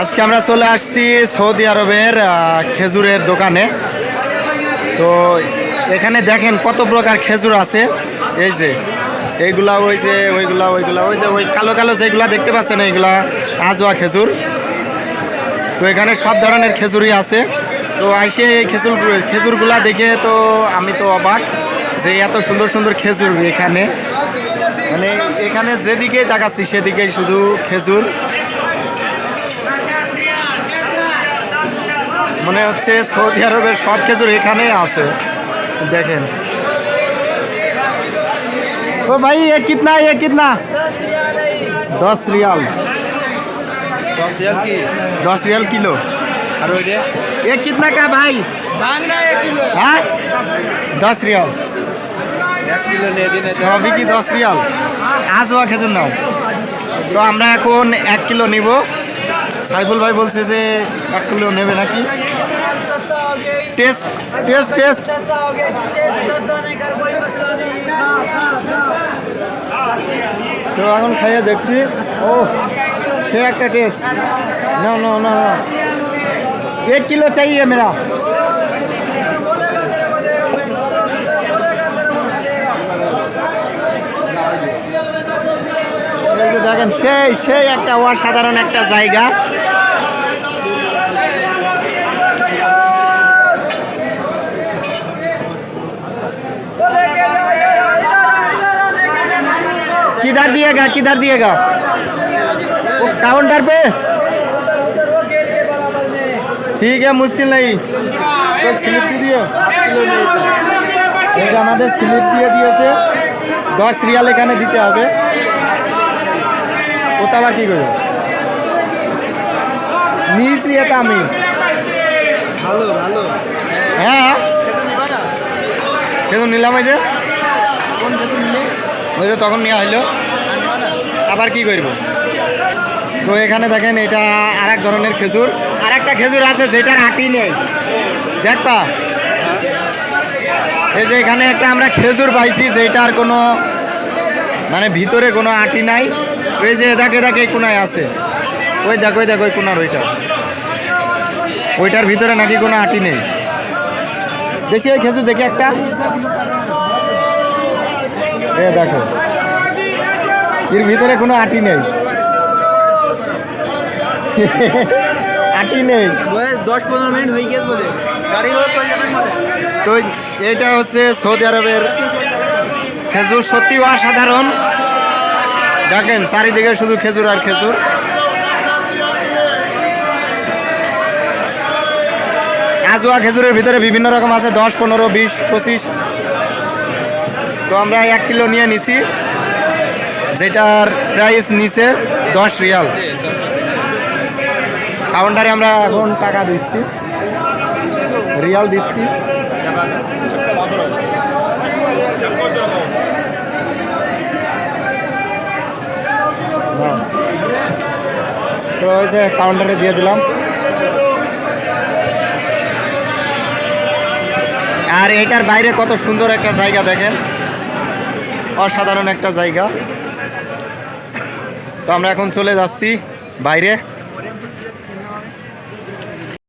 আজকে আমরা চলে আসছি সৌদি আরবের খেজুরের দোকানে। তো এখানে দেখেন কত প্রকার খেজুর আছে। এই যে, এইগুলা, ওই যে, ওইগুলা ওইগুলা, ওই যে, ওই কালো কালো যেগুলা দেখতে পাচ্ছেন, এইগুলা আজোয়া খেজুর। তো এখানে সব ধরনের খেজুরই আছে। তো আইসে এই খেজুর, খেজুরগুলা দেখে তো আমি তো অবাক যে এত সুন্দর সুন্দর খেজুর এখানে। মানে এখানে যেদিকেই তাকাচ্ছি, সেদিকেই শুধু খেজুর। মনে হচ্ছে সৌদি আরবের সব খেজুর এখানে আছে। দেখেন। ও ভাই এ কিতনা এ কিতনা? দশ রিয়াল। দশ রিয়াল কিলো। আর ওই যে? এ কিতনা কা ভাই? হ্যাঁ? দশ রিয়াল। সবই কি দশ রিয়াল? আজওয়া খেজুর নাও। তো আমরা এখন এক কিলো নিব। সাইফুল ভাই বলছে যে এক কিলো নেবে নাকি টেস্ট টেস্ট টেস্ট তো এখন খাইয়ে দেখছি ও সে একটা টেস্ট না না না না एक किलो चाहिए मेरा এই যে দেখেন সেই সেই একটা অসাধারণ একটা জায়গা किधर दिएगा किधर दिएगा वो काउंटर पे ঠিক আছে মুশকিল নেই তো স্লিপ দিয়ে দিও এই যে আমাদের স্লিপ দিয়ে দিয়েছে দশ রিয়াল এখানে দিতে হবে ওটা আবার কি করবে নিয়েছি এটা আমি ভালো ভালো হ্যাঁ কিন্তু নিলাম ওই যে ওই যে তখন নেওয়া হইলো আবার কি করব? তো এখানে দেখেন এটা আর ধরনের খেজুর। আর একটা খেজুর আছে যেটার আটি নেই। দেখবা? এই যে এখানে একটা আমরা খেজুর পাইছি যেটার কোনো মানে ভিতরে কোনো আটি নাই। ওই যে দেখে দেখে কোনায় আছে। ওই দেখো ওই দেখো, ওই কোনার ওইটা। ওইটার ভিতরে নাকি কোনো আটি নেই। দেখি, ওই খেজুর দেখি একটা। দেখো। এর ভিতরে কোনো আটি নেই। আটি নেই। দশ পনেরো মিনিট হয়ে গেছে বলে। গাড়ি তো এটা হচ্ছে সৌদি আরবের খেজুর সত্যি অসাধারণ। দেখেন চারিদিকে শুধু খেজুর আর খেজুর। আজোয়া খেজুরের ভিতরে বিভিন্ন রকম আছে দশ পনেরো বিশ পঁচিশ। তো আমরা এক কিলো নিয়ে নিছি। যেটার প্রাইস নিচে দশ রিয়াল। কাউন্টারে আমরা এখন টাকা দিচ্ছি। রিয়াল দিচ্ছি। তো ওই যে কাউন্টারে দিয়ে দিলাম। আর এটার বাইরে কত সুন্দর একটা জায়গা দেখেন। অসাধারণ একটা জায়গা। তো আমরা এখন চলে যাচ্ছি বাইরে।